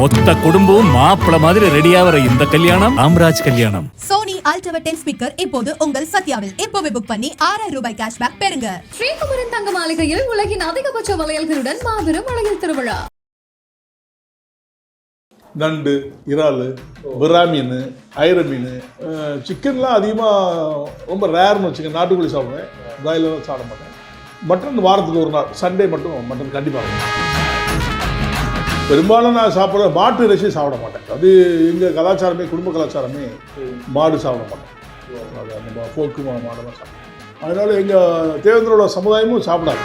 மொத்த குடும்பமும் மாப்பிள மாதிரி ரெடியாகிற இந்த கல்யாணம் ராம்ராஜ் கல்யாணம். சோனி அல்ட்ரா டென் ஸ்பீக்கர் இப்போது உங்கள் சத்யாவில். இப்போவே புக் பண்ணி ஆறாயிரம் ரூபாய் கேஷ்பேக் பெறுங்க. ஸ்ரீகுமரன் தங்க மாளிகையில் உலகின் அதிகபட்ச வளையல்களுடன் மாபெரும் வளையல் திருவிழா. நண்டு இறால் விரா மீன் ஐர மீன் சிக்கன்லாம் அதிகமாக ரொம்ப ரேர்னு வச்சுக்கோங்க. நாட்டுக்கோழி சாப்பிடுவேன். பிராய்லர் சாப்பிட மாட்டேன். மட்டன் வாரத்துக்கு ஒரு நாள். சண்டே மட்டும் மட்டன் கண்டிப்பாக பெரும்பாலும் நான் சாப்பிட்ற மாட்டு இறைச்சி சாப்பிட மாட்டேன். அது எங்கள் கலாச்சாரமே குடும்ப கலாச்சாரமே மாடு சாப்பிட மாட்டேன். அது அந்த போக்கு மாடெல்லாம் சாப்பிடுவோம் அதனால எங்கள் தேவேந்திரோட சமுதாயமும் சாப்பிடாது.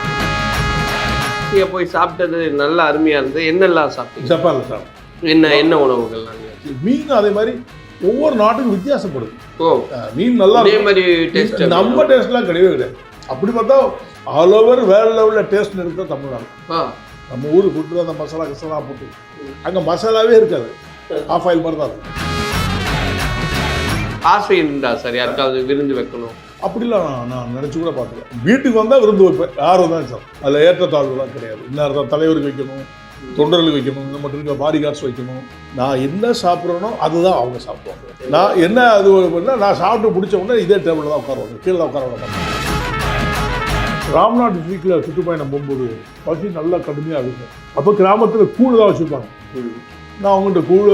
நீங்க போய் சாப்பிட்டது நல்ல அருமையா இருந்து என்னெல்லாம் சாப்பிட்டீங்க? ஜப்பானில் சாப்பிடும் என்ன என்ன உணவுகள் மீன் அதே மாதிரி ஒவ்வொரு நாட்டுக்கும் வித்தியாசப்படுது. மீன் நல்லா அதே. மாதிரி டேஸ்ட் நம்ம டேஸ்ட்லாம் கிடையவே கிடையாது. அப்படி பார்த்தா ஆல் ஓவர் வேர்ல்டு லெவலில் டேஸ்ட் இருக்கிறது தமிழ்நாடு. நம்ம ஊர் ஃபுட்டு அந்த மசாலா கசாலா போட்டு. அங்கே மசாலாவே இருக்காது. ஆஃப் ஆயில் மாதிரி தான் ஆசை இருந்தா சார்? யாருக்காவது விருந்து வைக்கணும்? அப்படிலாம் நான் நான் நினச்சி கூட பார்த்துருக்கேன் வீட்டுக்கு வந்தால் விருந்து வைப்பேன். யாரும் தான் சார். அதில் ஏற்றத்தாழ்வுலாம் கிடையாது. இன்னும் தலைவருக்கு வைக்கணும் தொண்டர்களுக்கு வைக்கணும் இந்த மட்டும் இருக்க பாடி கார்ட்ஸ் வைக்கணும். நான் என்ன சாப்பிட்றேனோ அதுதான் அவங்க சாப்பிடுவாங்க. நான் என்ன அது நான் சாப்பிட்டு பிடிச்ச உடனே இதே டேபிளில் தான் உட்காருவாங்க. கீழே தான் உட்கார விட மாட்டேன் ராம்நாத் வீக்கில் சுற்றுப்பயணம் போகும்போது பசி நல்லா கடுமையாக இருக்கும். அப்போ கிராமத்தில் கூழ் தான் வச்சுருப்பாங்க. நான் அவங்கள்ட்ட கூழ்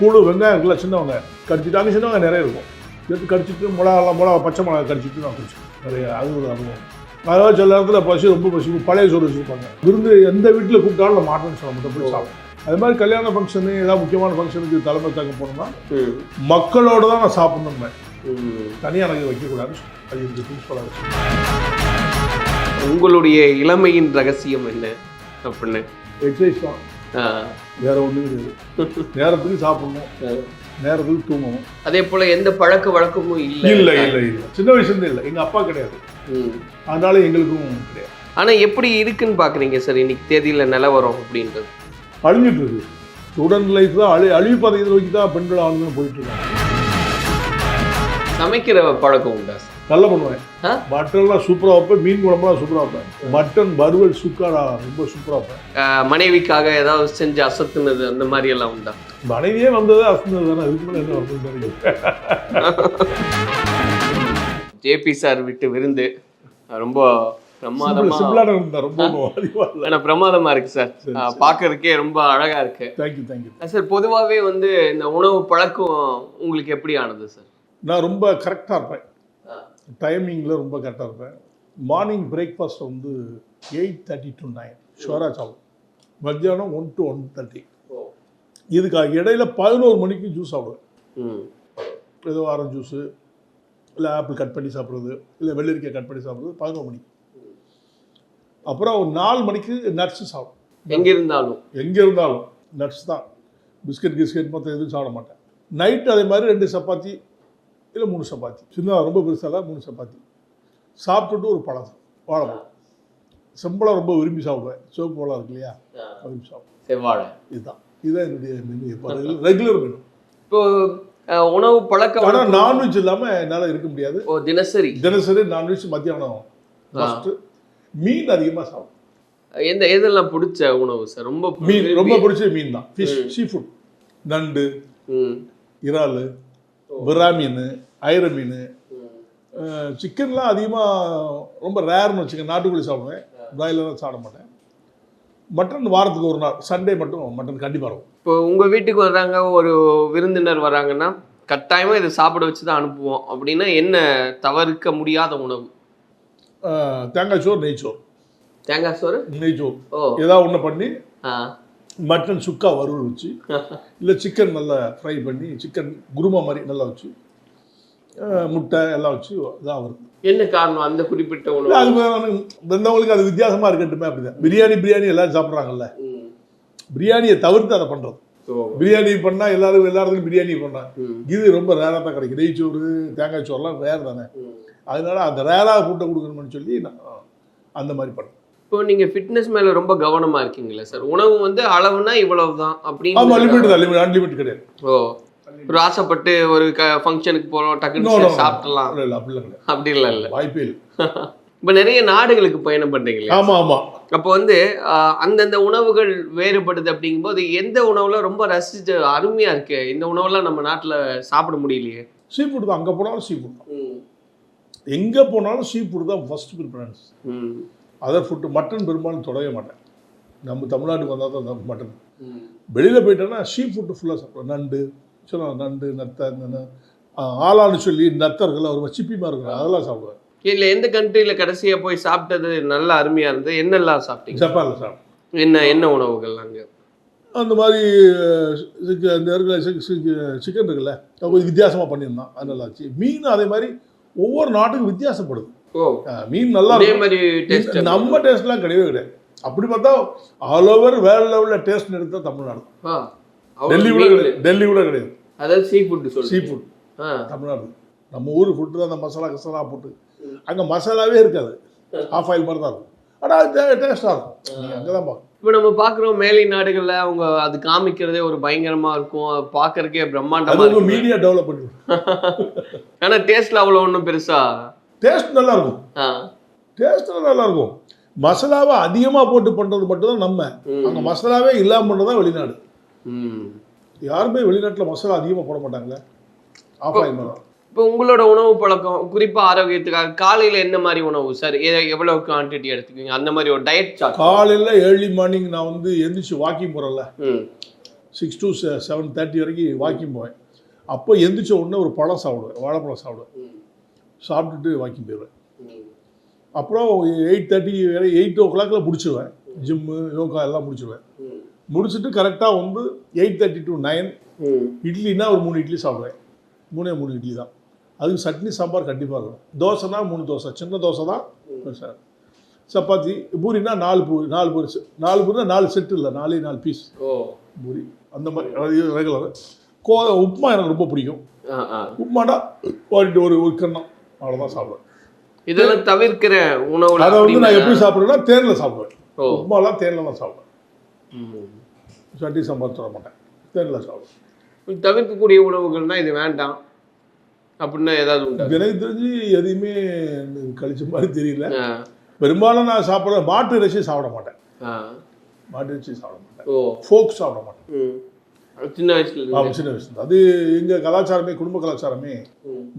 கூழ் வெங்காயம் இருக்குல்ல சின்னவங்க கடிச்சிட்டு அங்கே சின்னவங்க நிறைய இருக்கும். எடுத்து கடிச்சிட்டு மிளகாலாம் மிளகா பச்சை மிளகா கடிச்சிட்டு நான் குடிச்சேன் நிறைய அது ஒரு அனுபவம். அதாவது சில நேரத்தில் பசி ரொம்ப பசி பழைய சோறு வச்சுருப்பாங்க. விருந்து எந்த வீட்டில் கூப்பிட்டாலும் நான் மாட்டேன்னு சொல்ல மட்டும் போய் சாப்பிடுவேன். அது மாதிரி கல்யாண ஃபங்க்ஷனு ஏதாவது முக்கியமான ஃபங்க்ஷனுக்கு தலைமை தாங்க போனோம்னா. மக்களோட தான் நான் சாப்பிடணுமே. தனியாக எனக்கு வைக்கக்கூடாதுன்னு சொன்னேன். அது எனக்கு பிரின்ஸ்பலாக வச்சு உங்களுடைய இளமையின் ரகசியம் என்ன? அப்படின்னு. எக்ஸசைஸ் தான். வேற ஒன்றும் கிடையாது. நேரத்துக்கு சாப்பிடணும். நேரத்துக்கு தூங்கணும். அதே போல எந்த பழக்க வழக்கமும் இல்லை. இல்லை இல்லை இல்லை. சின்ன வயசுலேருந்து இல்லை. எங்கள் அப்பா கிடையாது. அதனால எங்களுக்கும் கிடையாது. ஆனா எப்படி இருக்குன்னு பாக்குறீங்க சார்? இன்னைக்கு தேதியில நிலவரம் அப்படின்றது. அழிஞ்சிட்டு இருக்கு. ஸ்டூடெண்ட் லைஃப் தான் அழி அழிவு பதவியை நோக்கி தான் பெண்கள் ஆண்களும் போயிட்டு இருக்காங்க. சமைக்கிற பழக்கம் உண்டா சார்? நல்லா பண்ணுவேன்? மட்டன்லாம் சூப்பராக வைப்பேன் மீன் குழம்புலாம் சூப்பராக வைப்பேன். மட்டன் வறுவல் சுக்காடா ரொம்ப சூப்பராக வைப்பேன். மனைவிக்காக ஏதாவது செஞ்சு அசத்துனது அந்த மாதிரி எல்லாம் உண்டா? மனைவியே வந்ததே அசந்தது தானே இதுக்கு மேலே என்ன தெரியல. ஜேபி சார் விட்டு விருந்து. ரொம்ப பிரமாதமா இருக்கு சார். ஆஹ் பார்க்கறதுக்கே ரொம்ப அழகா இருக்கு. தேங்க்யூ தேங்க்யூ சார் பொதுவாகவே வந்து இந்த உணவு பழக்கம் உங்களுக்கு எப்படி ஆனது சார்? நான் ரொம்ப கரெக்டாக இருப்பேன். டைமிங்கில் ரொம்ப கரெக்டாக இருப்பேன். மார்னிங் பிரேக்ஃபாஸ்ட் வந்து எயிட் தேர்ட்டி டு நைன் ஷோரா சாப்பிடும் மத்தியானம் ஒன் டு ஒன் தேர்ட்டி இதுக்கு இடையில பதினோரு மணிக்கு ஜூஸ் சாப்பிடுவேன். ஏதோ ஆரஞ்சு ஜூஸு இல்லை ஆப்பிள் கட் பண்ணி சாப்பிட்றது இல்லை வெள்ளரிக்காய் கட் பண்ணி சாப்பிட்றது பதினோரு மணிக்கு. அப்புறம் ஒரு நாலு மணிக்கு நட்ஸு சாப்பிடும் எங்க இருந்தாலும். எங்கே இருந்தாலும். நட்ஸ் தான். பிஸ்கட் கிஸ்கட் மொத்தம் எதுவும் சாப்பிட மாட்டேன். நைட் அதே மாதிரி ரெண்டு சப்பாத்தி இல்லை மூணு சப்பாத்தி. சின்ன ரொம்ப பெருசால மூணு சப்பாத்தி. சாப்பிட்டுட்டு ஒரு பழம். வாழைப்பழம். செம்பழம் ரொம்ப விரும்பி சாப்பிடுவேன். சிவப்பு பழம் இருக்கு இல்லையா? விரும்பி சாப்பிடுவேன். செவ்வாழை இதுதான். இதுதான் என்னுடைய மெனு ரெகுலர் மெனு இப்போ உணவு பழக்க ஆனால் நான்வெஜ் இல்லாமல் என்னால் இருக்க முடியாது. ஓ தினசரி. தினசரி நான்வெஜ் மத்தியானம் ஃபஸ்ட்டு மீன் அதிகமாக சாப்பிடுவேன். எந்த எதெல்லாம் பிடிச்ச உணவு சார் ரொம்ப மீன் ரொம்ப பிடிச்ச மீன் தான். ஃபிஷ் சீ ஃபுட் நண்டு. இறால். விரா மீன் ஐர மீன் சிக்கன்லாம் அதிகமாக ரொம்ப ரேர்னு வச்சுக்கோங்க. நாட்டுக்கோழி சாப்பிடுவேன். பிராய்லர் சாப்பிட மாட்டேன். மட்டன் வாரத்துக்கு ஒரு நாள் சண்டே மட்டும் மட்டன் கண்டிப்பாக இருக்கும். இப்போ உங்க வீட்டுக்கு வர்றாங்க ஒரு விருந்தினர் வராங்கன்னா கட்டாயமா இதை சாப்பிட வச்சு தான் அனுப்புவோம். அப்படின்னா என்ன தவிர்க்க முடியாத உணவு? தேங்காய் சோறு நெய் சோறு. தேங்காய் சோறு? நெய் சோறு. ஓ. ஏதாவது ஒன்று பண்ணி மட்டன் சுக்கா வறுவல் வச்சு இல்லை சிக்கன் நல்லா ஃப்ரை பண்ணி சிக்கன் குருமா மாதிரி நல்லா வச்சு முட்டை எல்லாம் வச்சு இதாக வரும் என்ன காரணம் அந்த குறிப்பிட்ட உணவு? அது வந்து வந்தவங்களுக்கு அது வித்தியாசமாக இருக்கட்டுமே அப்படிதான். பிரியாணி பிரியாணி எல்லாரும் சாப்பிட்றாங்கல்ல. பிரியாணியை தவிர்த்து அதை பண்ணுறது. பிரியாணி பண்ணால் எல்லாரும் எல்லாருக்கும் பிரியாணி பண்ணால் ம். இது ரொம்ப ரேராக தான் கிடைக்கும் நெய்ச்சோறு தேங்காய் சோறுலாம் ரேர் தானே. அதனால அந்த ரேராக ஃபுட்டை கொடுக்கணும்னு சொல்லி நான் அந்த மாதிரி பண்ணேன். இப்போ நீங்க ஃபிட்னஸ் மேல ரொம்ப கவனமா இருக்கீங்களா சார் உணவு வந்து அளவுனா அப்படின்னு லிமிட் தான் லிமிட் அன்லிமிட் கிடையாது. ஓ ஒரு ஆசைப்பட்டு ஒரு ஃபங்க்ஷனுக்கு போறோம் டக்குன்னு. சாப்பிடலாம் அப்படி இல்லை இல்ல. வாய்ப்பே இல்லை. இப்ப நிறைய நாடுகளுக்கு பயணம் பண்றீங்க இல்லையா? ஆமா ஆமா. அப்போ வந்து அந்தந்த உணவுகள் வேறுபடுது அப்படிங்கும்போது எந்த உணவுல ரொம்ப ரசிச்சு அருமையா இருக்கு? இந்த உணவெல்லாம் நம்ம நாட்டுல சாப்பிட முடியலையே. சீ ஃபுட் தான். அங்கே போனாலும் சீ ஃபுட் தான். எங்கே போனாலும் சீ ஃபுட் தான் first preference. Other food mutton பெரும்பாலும் தொடவே மாட்டேன். நம்ம தமிழ்நாட்டுக்கு வந்தால் தான் மட்டன். வெளியில் போயிட்டேன்னா சீ ஃபுட்டு ஃபுல்லாக சாப்பிடுவேன். நண்டு சொல்லுவாங்க நண்டு நத்தை ஆளான்னு சொல்லி நத்தர்கள் ஒரு சிப்பிமா இருக்கிற அதெல்லாம் சாப்பிடுவேன். இல்ல எந்த கண்ட்ரில கடைசியா போய் சாப்பிட்டது நல்ல அருமையா இருந்து என்னெல்லாம் சாப்பிட்டீங்க? ஜப்பானில் சாப்பிடுவேன் என்ன என்ன உணவுகள் அங்க? அந்த மாதிரி அந்த இருக்கிற சிக்கன் இருக்குல்ல கொஞ்சம் வித்தியாசமாக பண்ணியிருந்தான். அது நல்லா இருந்துச்சு மீன் அதே மாதிரி ஒவ்வொரு நாட்டுக்கும் வித்தியாசப்படுது. மீன் நல்லா அதே மாதிரி டேஸ்ட் நம்ம டேஸ்ட்லாம் கிடையவே கிடையாது. அப்படி பார்த்தா ஆல் ஓவர் வேர்ல்ட் லெவலில் டேஸ்ட் எடுத்தா தமிழ்நாடு டெல்லி கூட கிடையாது. டெல்லி கூட கிடையாது. அதாவது sea food sea food Tamil Nadu நம்ம ஊர் ஃபுட்டு தான் அந்த மசாலா கசாலா போட்டு. அங்கே மசாலாவே இருக்காது. ஆஃப் ஆயில் மாதிரி தான் இருக்கும். ஆனால் டேஸ்ட்டாக இருக்கும். அங்கே தான் பார்க்கணும் இப்போ நம்ம பாக்குறோம் மேலை நாடுகள்ல அவங்க அது காமிக்கிறதே ஒரு பயங்கரமா இருக்கும். அது பாக்குறதுக்கே பிரம்மாண்டமா அது இருக்கும் மீடியா டெவலப் பண்ணி ஆனா டேஸ்ட்ல அவ்வளவு ஒண்ணும் பெருசா டேஸ்ட் நல்லா இருக்கும் ஆ. டேஸ்ட்லாம் நல்லா இருக்கும் மசாலாவை அதிகமாக போட்டு பண்ணுறது மட்டும்தான் நம்ம. அங்கே மசாலாவே இல்லாமல் பண்ணுறது தான் வெளிநாடு. யாருமே வெளிநாட்டில் மசாலா அதிகமாக போட மாட்டாங்களே. ஆஃப் ஆயில் இப்போ உங்களோட உணவு பழக்கம் குறிப்பா ஆரோக்கியத்துக்காக காலையில என்ன மாதிரி உணவு? சார் எவ்வளவு குவான்டிட்டி எடுத்துக்குவீங்க? அந்த மாதிரி ஒரு டயட் சார்ட் காலையில் ஏர்லி மார்னிங் நான் வந்து எந்திரிச்சு வாக்கிங் போகிறேன்ல சிக்ஸ் டு செவன் தேர்ட்டி வரைக்கும் வாக்கிங் போவேன். அப்போ எந்திரிச்ச உடனே ஒரு பழம் சாப்பிடுவேன் வாழைப்பழம் சாப்பிடுவேன். சாப்பிட்டுட்டு வாக்கிங் போயிடுவேன். அப்புறம் எயிட் தேர்ட்டி வரை எயிட் ஓ கிளாக்கில் முடிச்சிடுவேன் ஜிம்மு யோகா எல்லாம் முடிச்சிடுவேன். முடிச்சுட்டு கரெக்டாக வந்து எயிட் தேர்ட்டி டு நைன். இட்லினா ஒரு மூணு இட்லி சாப்பிடுவேன். மூணே மூணு இட்லி தான். அதுக்கு சட்னி சாம்பார் கண்டிப்பாக இருக்கும். தோசைனா மூணு தோசை. சின்ன தோசை தான் சார் சப்பாத்தி பூரினா நாலு பூரி நாலு பூரி நாலு பூரினா நாலு செட்டு இல்லை. நாலே நாலு பீஸ் ஓ. பூரி. அந்த மாதிரி ரெகுலர் கோ உப்புமா எனக்கு ரொம்ப பிடிக்கும். உப்புமாடா ஒரு ஒரு ஒரு கண்ணம். அவ்வளோதான் சாப்பிடுவேன் இதெல்லாம் தவிர்க்கிற உணவுல அதை வந்து நான் எப்படி சாப்பிடுவேன்னா தேனில் சாப்பிடுவேன் உப்புமாலாம் தேனில் தான் சாப்பிடுவேன் ம். சட்னி சாம்பார் சொல்ல மாட்டேன் தேனில் சாப்பிடுவேன் தவிர்க்கக்கூடிய உணவுகள்னா இது வேண்டாம் அப்படின்னா ஏதாவது உண்டா எனக்கு தெரிஞ்சு எதையுமே கழிச்ச மாதிரி தெரியல. பெரும்பாலும் நான் சாப்பிட்ற மாட்டு இறைச்சி சாப்பிட மாட்டேன். மாட்டு இறைச்சி சாப்பிட மாட்டேன் ஓ ஃபோக் சாப்பிட மாட்டேன். சின்ன வயசுல. ஆமாம் சின்ன வயசுல அது எங்கள் கலாச்சாரமே குடும்ப கலாச்சாரமே.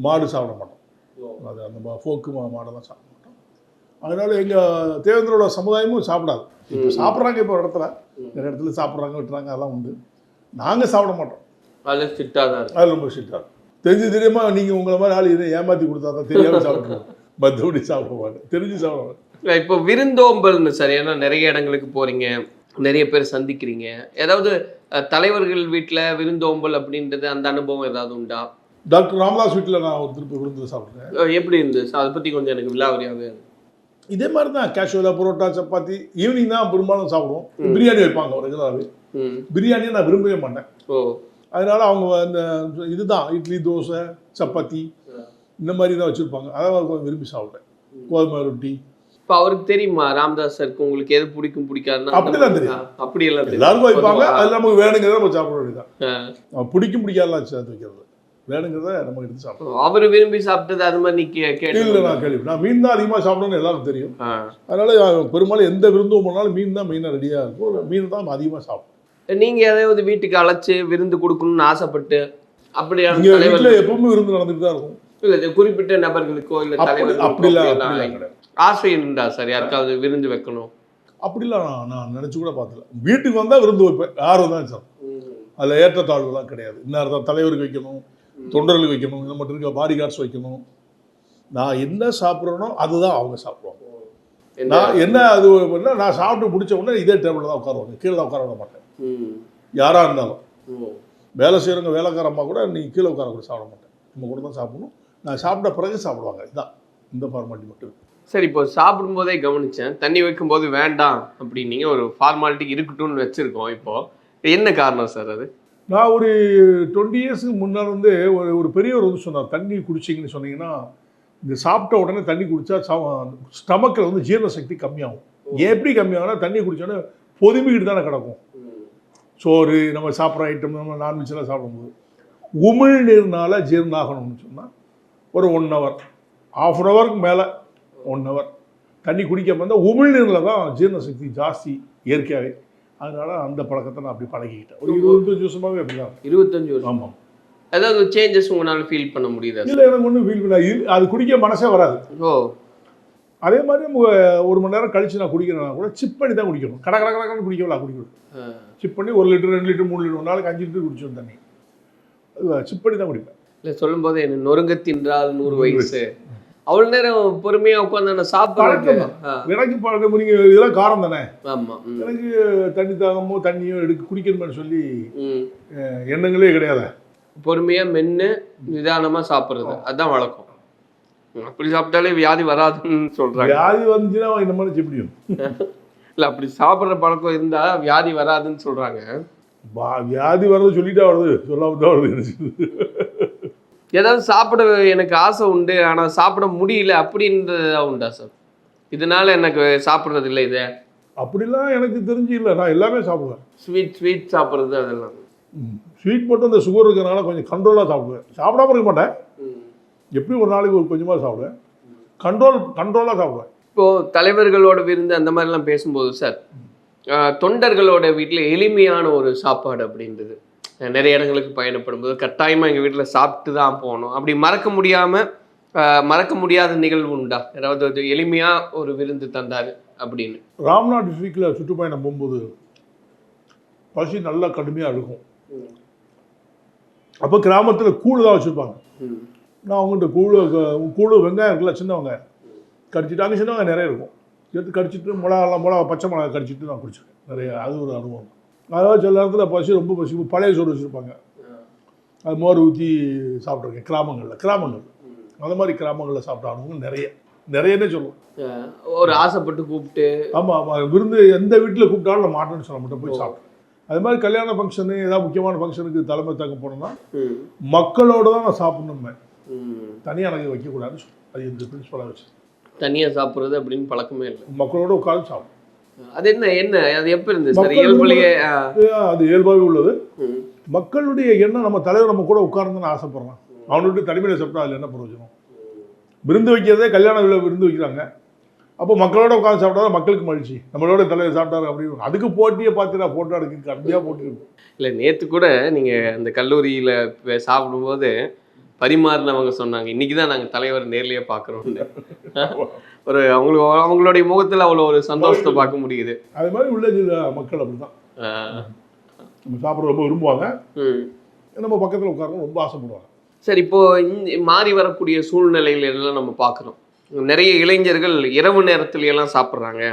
மாடு சாப்பிட மாட்டோம். அது அந்த ஃபோக்கு மாடை தான் சாப்பிட மாட்டோம். அதனால எங்கள் தேவேந்திரோட சமுதாயமும் சாப்பிடாது. இப்போ சாப்பிட்றாங்க இப்போ ஒரு இடத்துல. நிறைய இடத்துல சாப்பிட்றாங்க விட்டுறாங்க அதெல்லாம் உண்டு. நாங்கள் சாப்பிட மாட்டோம். அதுல ஸ்ட்ரிக்டா தான் அது ரொம்ப ஷிட்டாக தெரிஞ்சு தெரியாம நீங்கள் உங்களை மாதிரி ஆள் இதை ஏமாற்றி கொடுத்தா தான் தெரியாமல் சாப்பிட்ருவோம் மற்றபடி சாப்பிட மாட்டேன் தெரிஞ்சு சாப்பிட மாட்டேன் இல்ல, இப்போ விருந்தோம்பல்னு சார் ஏன்னா நிறைய இடங்களுக்கு போறீங்க நிறைய பேர் சந்திக்கிறீங்க. ஏதாவது தலைவர்கள் வீட்டுல விருந்தோம்பல் அப்படின்றது அந்த அனுபவம் ஏதாவது உண்டா? டாக்டர் ராமதாஸ் வீட்டில் நான் ஒரு திருப்பி விருந்து சாப்பிட்றேன். எப்படி இருந்துச்சு அதை பத்தி கொஞ்சம் எனக்கு விலாவரியாவே. இதே மாதிரி தான் கேஷுவலாக புரோட்டா சப்பாத்தி ஈவினிங் தான் பெரும்பாலும் சாப்பிடுவோம். பிரியாணி வைப்பாங்க ரெகுலராகவே பிரியாணியை நான் விரும்பவே மாட்டேன். ஓ. அதனால அவங்க அந்த இதுதான் இட்லி தோசை சப்பாத்தி இந்த மாதிரி தான் வச்சுருப்பாங்க. அதான் கொஞ்சம் விரும்பி சாப்பிட்டேன் கோதுமை ரொட்டி. இப்போ அவருக்கு தெரியுமா ராமதாஸ் சருக்கு உங்களுக்கு எது பிடிக்கும் பிடிக்காதுன்னா? அப்படிலாம் தெரியும். அப்படி எல்லாம் தெரியும். எல்லாருக்கும் வைப்பாங்க. அது நமக்கு வேணுங்கிறத நம்ம சாப்பிட வேண்டியதான் பிடிக்கும் பிடிக்காதலாம் சேர்த்து வைக்கிறது வேணுங்கிறத நம்ம எடுத்து சாப்பிடுவோம் அவரு விரும்பி சாப்பிட்டது அது மாதிரி நீ கே- இல்லை கேட்டு நான் கேள்வி நான் மீன் தான் அதிகமாக சாப்பிடணும்னு எல்லாருக்கும் தெரியும். அதனால பெரும்பாலும் எந்த விருந்தும் போனாலும் மீன் தான் மெயினாக ரெடியாக இருக்கும். மீன் தான் அதிகமாக சாப்பிடும் நீங்க ஏதாவது வீட்டுக்கு அழைச்சு விருந்து கொடுக்கணும்னு ஆசைப்பட்டு அப்படியான தலைவர் வீட்டில் எப்பவுமே விருந்து நடந்துட்டு தான் இருக்கும். இல்ல குறிப்பிட்ட நபர்களுக்கோ இல்ல தலைவர்களுக்கோ அப்படிலாம் ஆசை இருந்தா சார்? யாருக்காவது விருந்து வைக்கணும்? அப்படிலாம் நான் நான் நினச்சி கூட பார்த்தல வீட்டுக்கு வந்தால் விருந்து வைப்பேன். யாரும் தான் சார். அதில் ஏற்றத்தாழ்வுலாம் கிடையாது. இன்னார் தான் தலைவருக்கு வைக்கணும். தொண்டர்களுக்கு வைக்கணும் இந்த மட்டும் இருக்க பாடி கார்ட்ஸ் வைக்கணும். நான் என்ன சாப்பிட்றேனோ அதுதான் அவங்க சாப்பிடுவாங்க. நான் என்ன அது பண்ணா நான் சாப்பிட்டு முடிச்ச உடனே இதே டேபிளில் தான் உட்காருவாங்க. கீழே தான் உட்கார விட மாட்டேன். யாராக இருந்தாலும். வேலை செய்கிறவங்க வேலைக்கார அம்மா கூட நீ கீழே உட்கார கூட சாப்பிட மாட்டேன். நம்ம கூட தான் சாப்பிடணும். நான் சாப்பிட்ட பிறகு சாப்பிடுவாங்க. இதுதான் இந்த ஃபார்மாலிட்டி மட்டும். சரி இப்போ சாப்பிடும் போதே கவனிச்சேன். தண்ணி வைக்கும்போது வேண்டாம் அப்படின்னீங்க. ஒரு ஃபார்மாலிட்டி இருக்கட்டும்னு வச்சிருக்கோம் இப்போ. என்ன காரணம் சார் அது? நான் ஒரு டுவெண்ட்டி இயர்ஸுக்கு முன்னால் வந்து ஒரு ஒரு பெரியவர் வந்து சொன்னார் தண்ணி குடிச்சிங்கன்னு சொன்னீங்கன்னா இந்த சாப்பிட்ட உடனே தண்ணி குடித்தா ஸ்டமக்கில் வந்து ஜீரண சக்தி கம்மியாகும். எப்படி கம்மியாகும்னா தண்ணி குடித்தோடனே பொதுமிக்கிட்டு தானே கிடக்கும். சோறு நம்ம சாப்பிட்ற ஐட்டம் நம்ம நான்வெஜ்லாம் சாப்பிடும்போது. உமிழ் நீர்னால ஜீரணம் ஆகணும்னு சொன்னால் ஒரு ஒன் ஹவர் ஆஃப் அன் ஹவருக்கு மேலே ஒன் ஹவர் தண்ணி குடிக்காம இருந்தால் உமிழ்நீரில் தான் ஜீரண சக்தி ஜாஸ்தி இயற்கையாகவே அதனால அந்த பழக்கத்தை நான் அப்படி பழகிக்கிட்டேன். ஒரு இருபத்தஞ்சு வருஷமாவே அப்படிதான். இருபத்தஞ்சு வருஷம். ஆமாம். ஏதாவது சேஞ்சஸ் உங்களால ஃபீல் பண்ண முடியுதா இல்லை எனக்கு ஒன்றும் ஃபீல் பண்ண அது குடிக்க மனசே வராது. ஓ. அதே மாதிரி ஒரு மணி நேரம் கழிச்சு நான் குடிக்கிறேன்னா கூட சிப் பண்ணி தான் குடிக்கணும். கட கட கடன்னு குடிக்கலாம் குடிக்கணும். சிப் பண்ணி ஒரு லிட்டர் ரெண்டு லிட்டர் மூணு லிட்டர் ஒரு நாளைக்கு அஞ்சு லிட்டர் குடிச்சோம் தண்ணி. சிப் பண்ணி தான் குடிப்பேன். இல்ல சொல்லும்போது என்ன நொறுங்க தின்றால் நூறு வயசு. அவ்வளவு நேரம் பொறுமையா உட்காந்து நான் தான். எனக்கு பழக்கம் நீங்க இதெல்லாம் காரம் தானே? ஆமா ம். எனக்கு தண்ணி தாகமோ தண்ணியோ எடுக்க குடிக்கணும்னு சொல்லி எண்ணங்களே கிடையாது? பொறுமையா மென்னு நிதானமா சாப்பிடுறது. அதான் வழக்கம். அப்படி சாப்பிட்டாலே வியாதி வராதுன்னு சொல்றாங்க. வியாதி வந்துச்சுன்னா செய்ய முடியும்? இல்ல அப்படி சாப்பிடுற பழக்கம் இருந்தா வியாதி வராதுன்னு சொல்றாங்க. வா- வியாதி வர்றது சொல்லிட்டா வருது. சொல்லாம தான் வருது. ஏதாவது சாப்பிட எனக்கு ஆசை உண்டு ஆனா சாப்பிட முடியல அப்படின்றதா உண்டா சார்? இதனால எனக்கு சாப்பிடுறது இல்லை இதை. அப்படிலாம் எனக்கு தெரிஞ்சு இல்லை. நான் எல்லாமே சாப்பிடுவேன். ஸ்வீட் ஸ்வீட் சாப்பிடுறது அதெல்லாம். ஸ்வீட் மட்டும் இந்த சுகர் இருக்கிறனால கொஞ்சம் கண்ட்ரோலாக சாப்பிடுவேன். சாப்பிடாம இருக்க மாட்டேன். எப்படியும் ஒரு நாளைக்கு ஒரு கொஞ்சமாக சாப்பிடுவேன். கண்ட்ரோல் கண்ட்ரோலாக சாப்பிடுவேன். இப்போ தலைவர்களோட விருந்து அந்த மாதிரிலாம் பேசும்போது சார் தொண்டர்களோட வீட்டில் எளிமையான ஒரு சாப்பாடு அப்படின்றது. நிறைய இடங்களுக்கு பயணப்படும் போது கட்டாயமாக எங்கள் வீட்டில் சாப்பிட்டு தான் போகணும். அப்படி மறக்க முடியாமல் மறக்க முடியாத நிகழ்வு உண்டா? ஒரு எளிமையாக ஒரு விருந்து தந்தாரு அப்படின்னு. ராம்நாத் டிஸ்ட்ரிக்டில் சுற்றுப்பயணம் போகும்போது பசி நல்லா கடுமையாக இருக்கும். அப்போ கிராமத்தில் கூழ் தான் வச்சுருப்பாங்க. நான் அவங்ககிட்ட கூழ் கூழ் வெங்காயம் இருக்குல்ல சின்ன வெங்காயம் கடிச்சிட்டு அங்கே சின்ன வெங்காயம் நிறைய இருக்கும். எடுத்து கடிச்சிட்டு மிளகாலாம் மிளகா பச்சை மிளகா கடிச்சிட்டு நான் குடிச்சிருக்கேன். நிறைய அது ஒரு அனுபவம். அதாவது சில நேரத்தில் பசி ரொம்ப பசி பழைய சோறு வச்சுருப்பாங்க. அது மோர் ஊற்றி சாப்பிட்ருக்கேன் கிராமங்களில் கிராமங்கள். அந்த மாதிரி கிராமங்களில் சாப்பிட்ட அனுபவம் நிறைய நிறையனே சொல்லலாம். அஹ், ஒரு ஆசைப்பட்டு கூப்பிட்டு. ஆமாம் ஆமாம் விருந்து எந்த வீட்டில் கூப்பிட்டாலும் நான் மாட்டேன்னு சொல்ல மாட்டேன் போய் சாப்பிட்டேன் அது மாதிரி கல்யாண ஃபங்க்ஷனு ஏதாவது முக்கியமான ஃபங்க்ஷனுக்கு தலைமை தாங்க போனோம்னா மக்களோட தான் நான் சாப்பிடணுமே. தனியாக எனக்கு வைக்கக்கூடாதுன்னு அது இந்த பிரின்சிபலாக வச்சு தனியா சாப்பிடுறது அப்படின்னு பழக்கமே இல்லை. மக்களோட உட்கார்ந்து சாப்பிடும் அது என்ன என்ன? அது எப்போ இருந்தது சார் இயல்புலயே அது இயல்பாகவே உள்ளது. மக்களுடைய எண்ணம் நம்ம தலைவர் நம்ம கூட உட்கார்ந்துன்னு ஆசைப்படுறான். அவனுடைய தனிமையில் சாப்பிட்டா அதில் என்ன பிரயோஜனம்? விருந்து வைக்கிறதே கல்யாண விழா விருந்து வைக்கிறாங்க. அப்போ மக்களோட உட்கார்ந்து சாப்பிட்டா மக்களுக்கு மகிழ்ச்சி. நம்மளோட தலைவர் சாப்பிட்டாரு அப்படின்னு அதுக்கு போட்டியை பார்த்து போட்டோ எடுக்க கடுமையாக போட்டி இல்லை நேற்று கூட நீங்கள் அந்த கல்லூரியில் சாப்பிடும்போது பரிமாறினவங்க சொன்னாங்க. இன்னைக்கு தான் நாங்கள் தலைவர் நேர்லயே பார்க்குறோம்னு. ஒரு அவங்களுக்கு அவங்களுடைய முகத்தில் அவ்வளோ ஒரு சந்தோஷத்தை பார்க்க முடியுது. அது மாதிரி உள்ள மக்கள் அப்படி தான் நம்ம சாப்பிட ரொம்ப விரும்புவாங்க. நம்ம பக்கத்தில் உட்காரணும் ரொம்ப ஆசைப்படுவாங்க. சரி இப்போ மாறி வரக்கூடிய சூழ்நிலைகள் எல்லாம் நம்ம பார்க்குறோம்? நிறைய இளைஞர்கள் இரவு நேரத்துல எல்லாம் சாப்பிட்றாங்க.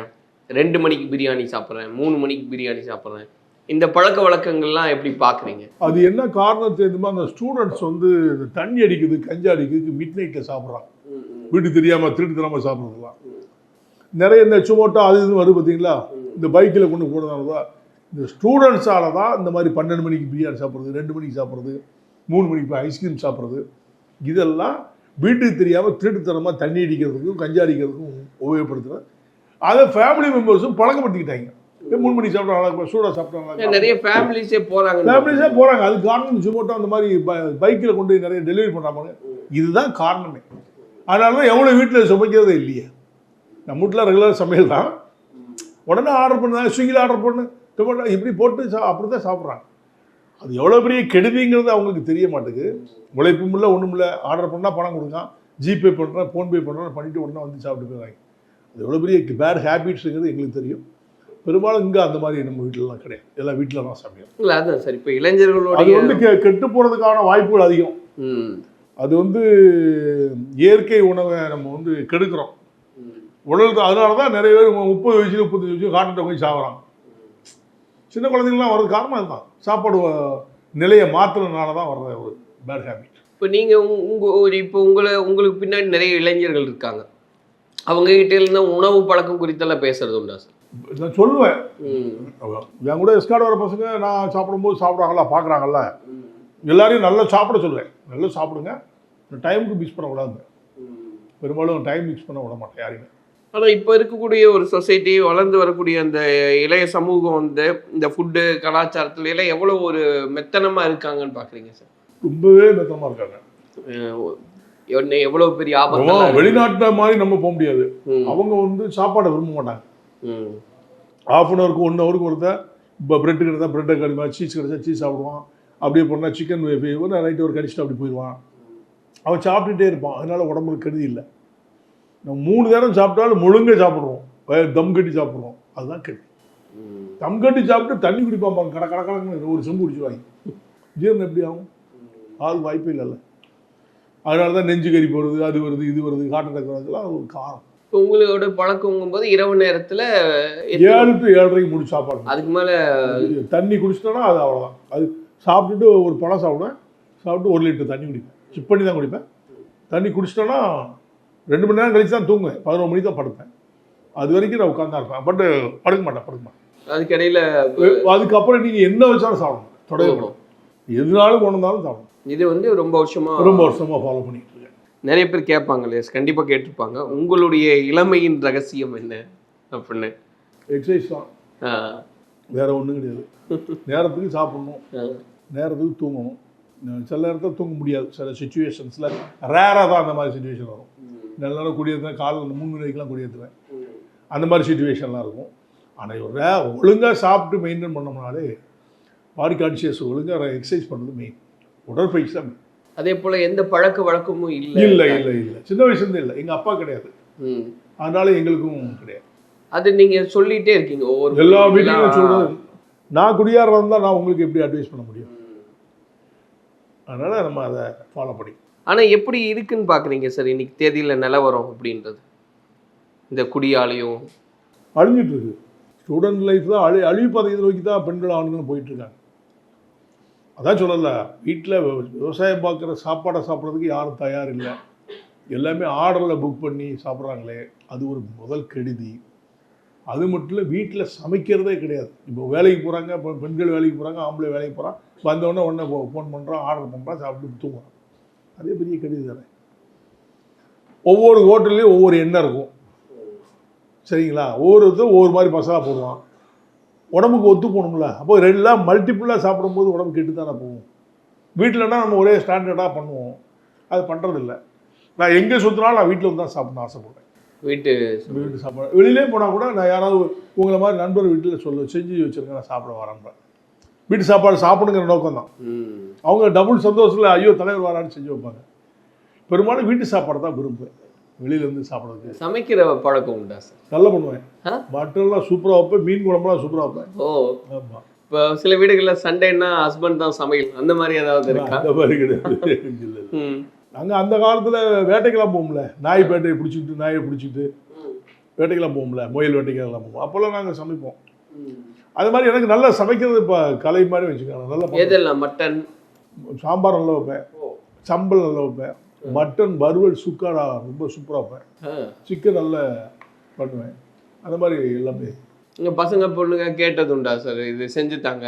ரெண்டு மணிக்கு பிரியாணி சாப்பிட்றேன் மூணு மணிக்கு பிரியாணி சாப்பிட்றேன். இந்த பழக்க வழக்கங்கள்லாம் எப்படி பார்க்குறீங்க? அது என்ன காரணம் தெரியுமா? அந்த ஸ்டூடெண்ட்ஸ் வந்து இந்த தண்ணி அடிக்குது கஞ்சா அடிக்குது மிட் நைட்டில் சாப்பிட்றாங்க வீட்டுக்கு தெரியாமல் திருட்டு தராமல் சாப்பிட்றதுலாம். நிறைய இந்த சுமோட்டோ அது இதுன்னு வருது பார்த்தீங்களா? இந்த பைக்கில் கொண்டு போனதால தான் இந்த ஸ்டூடெண்ட்ஸால தான் இந்த மாதிரி பன்னெண்டு மணிக்கு பிரியாணி சாப்பிட்றது ரெண்டு மணிக்கு சாப்பிட்றது மூணு மணிக்கு போய் ஐஸ்கிரீம் சாப்பிட்றது. இதெல்லாம் வீட்டுக்கு தெரியாமல் திருட்டுத்தனமாக தண்ணி அடிக்கிறதுக்கும் கஞ்சா அடிக்கிறதுக்கும் உபயோகப்படுத்துகிறேன் அதை ஃபேமிலி மெம்பர்ஸும் பழக்கப்படுத்திக்கிட்டாங்க. மூணு மணிக்கு சாப்பிட்டா நல்லா இருக்கும். சூடாக சாப்பிட்டா. நிறைய ஃபேமிலிஸே போகிறாங்க ஃபேமிலிஸே போகிறாங்க அது காரணம் சுமோட்டோ அந்த மாதிரி பைக்கில் கொண்டு நிறைய டெலிவரி பண்ணுறாங்க இதுதான் காரணமே. அதனால தான் எவ்வளோ வீட்டில் சமைக்கிறதே இல்லையே. நம்ம வீட்டில் ரெகுலர் சமையல் தான். உடனே ஆர்டர் பண்ணு ஸ்விக்கியில் ஆர்டர் பண்ணு டொமேட்டோ இப்படி போட்டு சா அப்படி தான் சாப்பிட்றாங்க. அது எவ்வளோ பெரிய கெடுதிங்கிறது அவங்களுக்கு தெரிய மாட்டேங்குது. உழைப்பும் இல்லை ஒன்றும் இல்லை. ஆர்டர் பண்ணால் பணம் கொடுக்கான். ஜிபே பண்ணுறேன் ஃபோன்பே பண்ணுறேன் பண்ணிவிட்டு உடனே வந்து சாப்பிட்டு போயிடுறாங்க. அது எவ்வளோ பெரிய பேட் ஹேபிட்ஸுங்கிறது எங்களுக்கு தெரியும். பெரும்பாலும் இங்கே அந்த மாதிரி நம்ம வீட்டிலலாம் கிடையாது. எல்லா வீட்டில் தான் சமையல். இல்லை அதான் சார். இப்போ அது இளைஞர்களுடைய வந்து கெ கெட்டு போகிறதுக்கான வாய்ப்புகள் அதிகம். அது வந்து இயற்கை உணவை நம்ம வந்து கெடுக்கிறோம். உடலுக்கு அதனால தான் நிறைய பேர் முப்பது வயசு முப்பத்தஞ்சு வயசு காட்டுகிட்ட போய் சாகுறாங்க. சின்ன குழந்தைங்களாம் வர்றது காரணம் அதுதான். சாப்பாடு நிலையை மாற்றுறதுனால தான் வர்ற ஒரு பேட் ஹேபிட் இப்போ நீங்க உங்க- உங்க ஒரு இப்போ உங்களை உங்களுக்கு பின்னாடி நிறைய இளைஞர்கள் இருக்காங்க. அவங்க கிட்ட இருந்து உணவு பழக்கம் குறித்தெல்லாம் பேசுறது உண்டா சார்? நான் சொல்லுவேன். என் கூட எஸ்கார்டு வர பசங்க நான் சாப்பிடும்போது சாப்பிட்றாங்களா பார்க்குறாங்கல்ல? எல்லாரையும் நல்லா சாப்பிட சொல்லுவேன். நல்லா சாப்பிடுங்க. டைமுக்கு மிஸ் பண்ணக்கூடாது. பெரும்பாலும் டைம் மிக்ஸ் பண்ண விட மாட்டேன் யாரையுமே. ஆனா இப்ப இருக்கக்கூடிய ஒரு சொசைட்டி வளர்ந்து வரக்கூடிய அந்த இளைய சமூகம் வந்து இந்த ஃபுட்டு கலாச்சாரத்துல எல்லாம் எவ்வளவு ஒரு மெத்தனமா இருக்காங்கன்னு பாக்குறீங்க சார் ரொம்பவே மெத்தமாக இருக்காங்க. என்ன எவ்வளவு பெரிய ஆபத்து வெளிநாட்டுல மாதிரி நம்ம போக முடியாது. அவங்க வந்து சாப்பாடை விரும்ப மாட்டாங்க. ஆஃப் ஹாஃப் அன் ஹவருக்கு ஒன் ஹவருக்கு ஒருத்தன் இப்போ பிரெட் கிடைத்தா பிரெட்டை கடிமா சீஸ் கிடைச்சா சீஸ் சாப்பிடுவான். அப்படியே போனால் சிக்கன் நைட்டு ஒரு கடிச்சிட்டு அப்படி போயிடுவான். அவன் சாப்பிட்டுட்டே இருப்பான். அதனால் உடம்புக்கு கெடுதி இல்லை. நம்ம மூணு நேரம் சாப்பிட்டாலும் முழுங்க சாப்பிடுவோம். தம் கட்டி சாப்பிடுவோம். அதுதான் கெடுதி தம் கட்டி சாப்பிட்டு தண்ணி குடிப்பான் பாருங்க, கட கட கடன்னு ஒரு செம்பு குடிச்சுவாங்க ஜீரணம் எப்படி ஆகும்? ஆள் வாய்ப்பே இல்லைல்ல. அதனால தான் நெஞ்சு கறி போடுறது அது வருது இது வருது காட்டன் அட்டாக் ஒரு காரணம். உங்களோட பழக்கங்கும் போது இரவு நேரத்துல ஏழு டு ஏழரைக்கு முடிச்சு சாப்பாடு. அதுக்கு மேல தண்ணி குடிச்சிட்டோன்னா அது அவ்வளோதான் அது சாப்பிட்டுட்டு ஒரு பழம் சாப்பிடுவேன். சாப்பிட்டு ஒரு லிட்டர் தண்ணி குடிப்பேன். சிப் பண்ணி தான் குடிப்பேன். தண்ணி குடிச்சிட்டோன்னா ரெண்டு மணி நேரம் கழிச்சு தான் தூங்குவேன். பதினொரு மணிக்கு தான் படுப்பேன். அது வரைக்கும் நான் உட்காந்து இருப்பேன். பட் படுக்க மாட்டேன் படுக்க மாட்டேன். அதுக்கிடையில அதுக்கப்புறம் நீங்கள் என்ன வச்சாலும் சாப்பிடணும். தொடவே கூடாது. எதுனாலும் கொண்டு வந்தாலும் சாப்பிடணும். இது வந்து ரொம்ப வருஷமா ரொம்ப வருஷமாக ஃபாலோ இருக்கேன் நிறைய பேர் கேட்பாங்க இல்லையா? கண்டிப்பா கேட்டிருப்பாங்க. உங்களுடைய இளமையின் ரகசியம் என்ன அப்படின்னு? எக்ஸசைஸ் தான். வேற ஒன்றும் கிடையாது. நேரத்துக்கு சாப்பிடணும். நேரத்துக்கு தூங்கணும். சில நேரத்தில் தூங்க முடியாது. சில சுச்சுவேஷன்ஸில் ரேராக தான் அந்த மாதிரி சுச்சுவேஷன் வரும். நல்ல நேரம் குடியேற்றுவேன் காலையில் மூணு மணிக்கெலாம் குடியேற்றுவேன் அந்த மாதிரி சுச்சுவேஷன்லாம் இருக்கும். ஆனால் ஒரு ஒழுங்காக சாப்பிட்டு மெயின்டைன் பண்ணோம்னாலே பாடி கான்சியஸ் ஒழுங்காக எக்ஸசைஸ் பண்ணுறது மெயின் உடற்பயிற்சி தான் main. அதே போல எந்த பழக்க வழக்கமும் இல்ல. இல்லை இல்லை இல்லை. சின்ன வயசுலேருந்து இல்லை. எங்கள் அப்பா கிடையாது. அதனால எங்களுக்கும் கிடையாது. அது நீங்க சொல்லிட்டே இருக்கீங்க ஒவ்வொரு எல்லா வீட்லயும் சொல்கிறது நான் குடியாரா இருந்தால் நான் உங்களுக்கு எப்படி அட்வைஸ் பண்ண முடியும்? அதனால் நம்ம அதை ஃபாலோ பண்ணி. ஆனா எப்படி இருக்குன்னு பாக்குறீங்க சார் இன்னைக்கு தேதியில நிலவரம் அப்படின்றது. இந்த குடியாலையும். அழிஞ்சிட்டு இருக்கு. ஸ்டூடெண்ட் லைஃப் தான் அழி அழிவு பதவியை நோக்கி தான் பெண்கள் ஆண்களும் போயிட்டு இருக்காங்க. அதான் சொல்லலை வீட்டில் விவசாயம் பார்க்குற சாப்பாடை சாப்பிட்றதுக்கு யாரும் தயார் இல்லை எல்லாமே ஆர்டரில் புக் பண்ணி சாப்பிட்றாங்களே அது ஒரு முதல் கெடுதி. அது மட்டும் இல்லை வீட்டில் சமைக்கிறதே கிடையாது. இப்போ வேலைக்கு போகிறாங்க இப்போ பெண்கள் வேலைக்கு போகிறாங்க ஆம்பளை வேலைக்கு போகிறான் வந்தவொடனே உடனே ஃபோன் பண்ணுறான் ஆர்டர் பண்ணுறான் சாப்பிட்டு தூங்குறான். அதே பெரிய கெடுதி தானே. ஒவ்வொரு ஹோட்டல்லையும் ஒவ்வொரு எண்ணெய் இருக்கும். சரிங்களா? ஒவ்வொருத்தரும் ஒவ்வொரு மாதிரி மசாலா போடுவான். உடம்புக்கு ஒத்து போகணும்ல அப்போ ரெண்டுலாம் மல்டிப்புளாக சாப்பிடும்போது உடம்பு கெட்டு தானே போகும். வீட்டிலனா நம்ம ஒரே ஸ்டாண்டர்டாக பண்ணுவோம். அது பண்ணுறதில்ல நான் எங்கே சுற்றினாலும் நான் வீட்டில் வந்து தான் சாப்பிடணும் ஆசைப்படுறேன். வீட்டு வீட்டு சாப்பாடு. வெளியிலே போனால் கூட நான் யாராவது உங்களை மாதிரி நண்பர் வீட்டில் சொல்ல செஞ்சு வச்சுருங்க நான் சாப்பிட வரேன் வீட்டு சாப்பாடு சாப்பிடுங்கிற நோக்கம் தான். அவங்க டபுள் சந்தோஷத்தில் ஐயோ தலைவர் வரான்னு செஞ்சு வைப்பாங்க. பெரும்பாலும் வீட்டு சாப்பாடு தான் விரும்புவேன். வெளியில இருந்து சாப்பிட்றதுக்கு சமைக்கிற பழக்கம் உண்டா சார்? நல்லா பண்ணுவேன்? மட்டன்லாம் சூப்பராக வைப்பேன் மீன் குழம்புலாம் சூப்பராக வைப்பேன். ஓ. ஆமாம் இப்போ சில வீடுகள்ல சண்டைன்னா ஹஸ்பண்ட் தான் சமையல். அந்த மாதிரி ஏதாவது இருக்கா? அந்த மாதிரி கிடையாது. இல்லை. நாங்கள் அந்த காலத்தில் வேட்டைக்கெல்லாம் போகும்ல நாய் பேட்டையை பிடிச்சிக்கிட்டு நாயை பிடிச்சிக்கிட்டு வேட்டைக்கெல்லாம் போகும்ல முயல் வேட்டைக்கெல்லாம் போவோம். அப்போல்லாம் நாங்கள் சமைப்போம். அது மாதிரி எனக்கு நல்லா சமைக்கிறது இப்போ கலை மாதிரி வச்சுக்கோங்க. நல்லா. எதெல்லாம்? மட்டன்? சாம்பார் நல்லா வைப்பேன். சம்பல் நல்லா வைப்பேன். மட்டன் வறுவல் சுக்காடா ரொம்ப சூப்பராக வைப்பேன். சிக்கன் நல்லா பண்ணுவேன். அந்த மாதிரி எல்லாமே. உங்க பசங்க பொண்ணுங்க கேட்டது உண்டா சார் இது செஞ்சு தாங்க.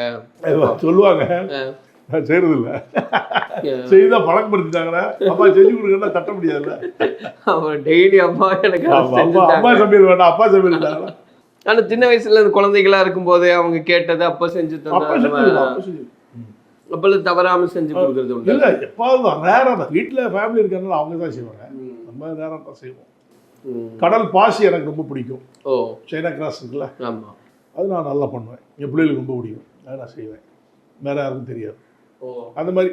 சொல்லுவாங்க. நான் செய்யறது இல்ல செய்தா பழக்கப்படுத்திட்டாங்கன்னா அப்பா செஞ்சு கொடுக்கறதா தட்ட முடியாதுல்ல. அவன் டெய்லி அம்மா எனக்கு தாங்க. சமையல் வேண்டாம் அப்பா சமையல் வேண்டாம். ஆனா சின்ன வயசுல இந்த குழந்தைகளா இருக்கும்போது அவங்க கேட்டதை அப்ப செஞ்சு அப்பா தந்தா செஞ்சு அப்பா செஞ்சு அப்பெல்லாம் தவறாம செஞ்சு கொடுக்கறது உண்டு. இல்ல எப்பாவது தான். நேரம் தான். வீட்டில் ஃபேமிலி இருக்கறனால அவங்க தான் செய்வாங்க. நம்ம நேரம் தான் செய்வோம். கடல் பாசி எனக்கு ரொம்ப பிடிக்கும். ஓ. சைனா கிராஸ் இருக்குல்ல? ஆமா. அது நான் நல்லா பண்ணுவேன். என் பிள்ளைகளுக்கு ரொம்ப பிடிக்கும். அதை நான் செய்வேன். வேற யாருக்கும் தெரியாது. ஓ. அந்த மாதிரி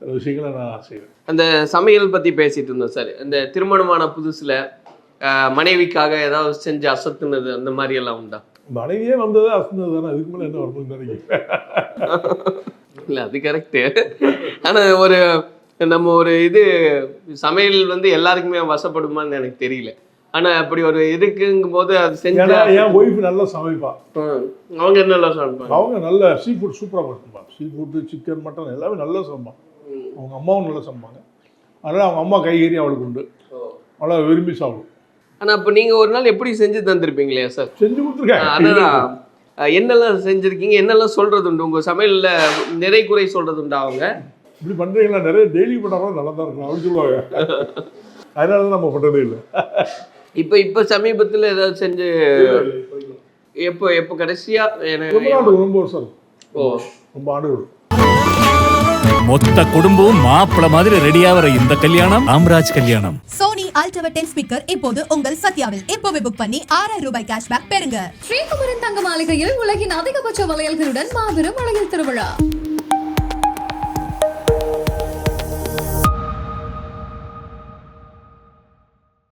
சில விஷயங்களை நான் செய்வேன். அந்த சமையல் பத்தி பேசிட்டு இருந்தோம் சார். இந்த திருமணமான புதுசுல மனைவிக்காக ஏதாவது செஞ்சு அசத்துனது அந்த மாதிரி எல்லாம் உண்டா? மனைவியே வந்தது அசந்தது தானே. அதுக்கு மேலே என்ன வரணும்னு நினைக்கிறேன் இல்ல அது கரெக்ட் ஆனா ஒரு நம்ம ஒரு இது சமையல் வந்து எல்லாருக்குமே வசப்படுமான்னு எனக்கு தெரியல. ஆனா அப்படி ஒரு இருக்குங்கும் போது அது செஞ்சு என் ஒய்ஃப் நல்லா சமைப்பா. அவங்க என்னெல்லாம் சமைப்பாங்க? அவங்க நல்ல சீ ஃபுட் சூப்பராக சமைப்பாங்க சீ ஃபுட்டு சிக்கன் மட்டன் எல்லாமே நல்லா சமைப்பாங்க. அவங்க அம்மாவும் நல்லா சமைப்பாங்க. அதனால் அவங்க அம்மா கைகறி அவளுக்கு உண்டு. நல்லா விரும்பி சாப்பிடும். ஆனா அப்ப நீங்க ஒரு நாள் எப்படி செஞ்சு தந்திருப்பீங்களே சார்? செஞ்சு கொடுத்துருக்கேன். அதான் என்னெல்லாம் செஞ்சிருக்கீங்க என்னெல்லாம் சொல்றது உண்டு உங்க சமையல்ல நிறை குறை சொல்றது உண்டா அவங்க? இப்படி பண்ணுறீங்களா நிறைய டெய்லி பண்ணாலும் நல்லா தான் இருக்கும் அப்படின்னு சொல்லுவாங்க. அதனால தான் நம்ம பண்ணுறதே இல்லை. இப்ப இப்ப சமீபத்துல ஏதாவது செஞ்சு எப்போ எப்போ கடைசியா? ரொம்ப எனக்கு ரொம்ப வருஷம் ஓ. ரொம்ப ஆண்டுகள் மொத்த குடும்பமும் மாப்பிள மாதிரி ரெடியாகிற இந்த கல்யாணம் ராம்ராஜ் கல்யாணம். சோனி அல்ட்ரா டென் ஸ்பீக்கர் இப்போது உங்கள் சத்யாவில். இப்போவே புக் பண்ணி ஆறாயிரம் ரூபாய் கேஷ்பேக் பெறுங்க. ஸ்ரீகுமரன் தங்க மாளிகையில் உலகின் அதிகபட்ச வளையல்களுடன் மாபெரும் அழகில் திருவிழா.